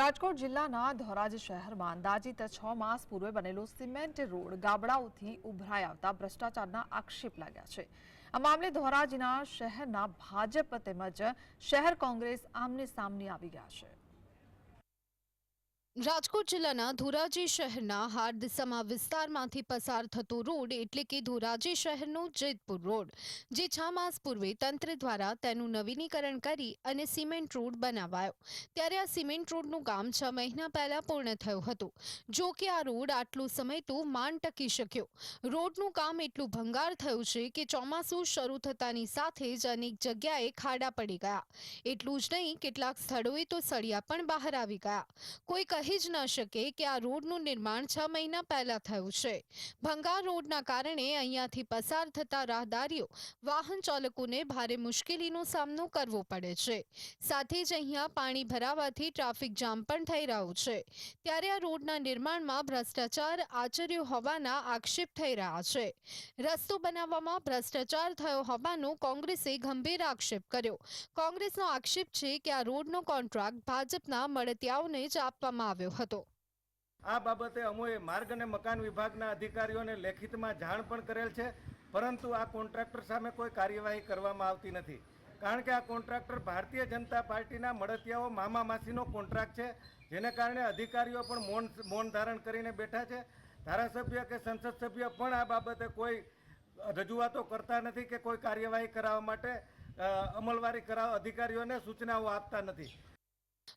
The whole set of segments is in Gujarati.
રાજકોટ જિલ્લાના ધોરાજી શહેરમાં અંદાજિત છ માસ પૂર્વે બનેલો સિમેન્ટ રોડ ગાબડાઓથી ઉભરાઈ આવતા ભ્રષ્ટાચારના આક્ષેપ લાગ્યા છે. આ મામલે ધોરાજીના શહેરના ભાજપ તેમજ શહેર કોંગ્રેસ આમને સામને આવી ગયા છે. રાજકોટ જિલ્લાના ધોરાજી શહેરના હાર્દસમા વિસ્તારમાંથી પસાર થતો રોડ એટલે કે ધોરાજી શહેરનો જેતપુર રોડ, જે છ માસ પૂર્વે તંત્ર દ્વારા તેનું નવીનીકરણ કરી અને સિમેન્ટ રોડ બનાવાયો. ત્યારે આ સિમેન્ટ રોડનું કામ છ મહિના પહેલા પૂર્ણ થયું હતું. જો કે આ રોડ આટલો સમય તો માંડ ટકી શક્યો. રોડનું કામ એટલું ભંગાર થયું છે કે ચોમાસું શરૂ થતાની સાથે જ અનેક જગ્યાએ ખાડા પડી ગયા. એટલું જ નહીં, કેટલાક સ્થળોએ તો સળિયા પણ બહાર આવી ગયા. કોઈ કહી જ ન શકે કે આ રોડનું નિર્માણ છ મહિના પહેલા થયું છે. ભંગાર રોડના કારણે અહીંયાથી પસાર થતા રાહદારીઓ, વાહન ચાલકોને ભારે મુશ્કેલીનો સામનો કરવો પડે છે. સાથે જ અહીંયા પાણી ભરાવાથી ટ્રાફિક જામ પણ થઈ રહ્યું છે. ત્યારે આ રોડના નિર્માણમાં ભ્રષ્ટાચાર આચર્યો હોવાના આક્ષેપ થઈ રહ્યા છે. રસ્તો બનાવવામાં ભ્રષ્ટાચાર થયો હોવાનો કોંગ્રેસે ગંભીર આક્ષેપ કર્યો. કોંગ્રેસનો આક્ષેપ છે કે આ રોડનો કોન્ટ્રાક્ટ ભાજપના મળતિયાઓને જ આપવામાં આવ્યો હતો. આ બાબતે અમોએ માર્ગ અને મકાન વિભાગના અધિકારીઓને લેખિતમાં જાણ પણ કરેલ છે, પરંતુ આ કોન્ટ્રાક્ટર સામે કોઈ કાર્યવાહી કરવામાં આવતી નથી. કારણ કે આ કોન્ટ્રાક્ટર ભારતીય જનતા પાર્ટીના મળતિયાઓ મામા માસીનો કોન્ટ્રાક્ટ છે, જેને કારણે અધિકારીઓ પણ મૌન મૌન ધારણ કરીને બેઠા છે. ધારાસભ્ય કે સંસદ સભ્ય પણ આ બાબતે કોઈ રજૂઆતો કરતા નથી કે કોઈ કાર્યવાહી કરાવવા માટે અમલવારી કરાવ અધિકારીઓને સૂચનાઓ આપતા નથી.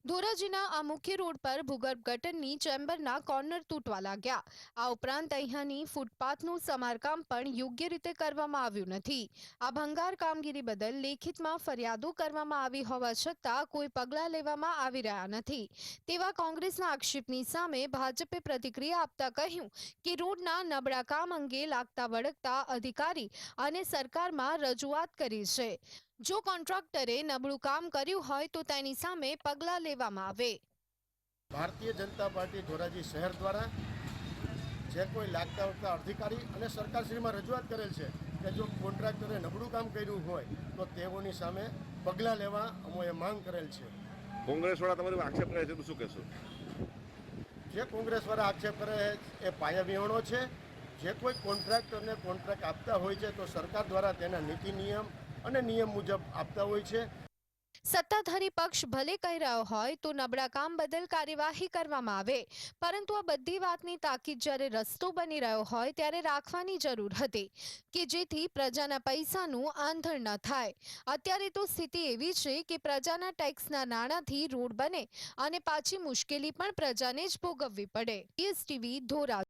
ધોરાજીના આ મુખ્ય રોડ પર ભૂગર્ભ ગટરની ચેમ્બરના કોર્નર તૂટવા લાગ્યા. આ ઉપરાંત અહીંયાની ફૂટપાથનું સમારકામ પણ યોગ્ય રીતે કરવામાં આવ્યું નથી. આ ભંગાર કામગીરી બદલ લેખિતમાં ફરિયાદો કરવામાં આવી હોવા છતાં કોઈ પગલાં લેવામાં આવી રહ્યા નથી. તેવા કોંગ્રેસના આક્ષેપની સામે ભાજપે પ્રતિક્રિયા આપતા કહ્યું કે રોડના નબળા કામ અંગે લાગતા વળગતા અધિકારી અને સરકારમાં રજૂઆત કરી છે. જો કોન્ટ્રાક્ટરે નબળું કામ કર્યું હોય તો તેની સામે પગલાં લેવામાં આવે. ભારતીય જનતા પાર્ટી ધોરાજી શહેર દ્વારા જે કોઈ લાગતા વળતા અધિકારી અને સરકારશ્રીમાં રજૂઆત કરેલ છે કે જો કોન્ટ્રાક્ટરે નબળું કામ કર્યું હોય તો તેઓની સામે પગલાં લેવા અમોએ માંગ કરેલ છે. કોંગ્રેસવાળા તમારી આક્ષેપ કરે છે તો શું કહેશો? જે કોંગ્રેસવાળા આક્ષેપ કરે એ પાયા વિહોણો છે. જે કોઈ કોન્ટ્રાક્ટરને કોન્ટ્રાક્ટ આપતા હોય છે તો સરકાર દ્વારા તેના નીતિ નિયમ અને નિયમ મુજબ આપતા હોય છે. સત્તાધારી પક્ષ ભલે કહી રહ્યો હોય તો નબળા કામ બદલ કાર્યવાહી કરવામાં આવે. પરંતુ આ બધી વાતની તાકીદ જ્યારે રસ્તો બની રહ્યો હોય ત્યારે રાખવાની જરૂર હતી કે જેથી પ્રજાના પૈસાનું આંધણ ન થાય. અત્યારે તો સ્થિતિ એવી છે કે પ્રજાના ટેક્સના નાણાંથી રોડ બને અને પાછી મુશ્કેલી પણ પ્રજાને જ ભોગવવી પડે. ધોરા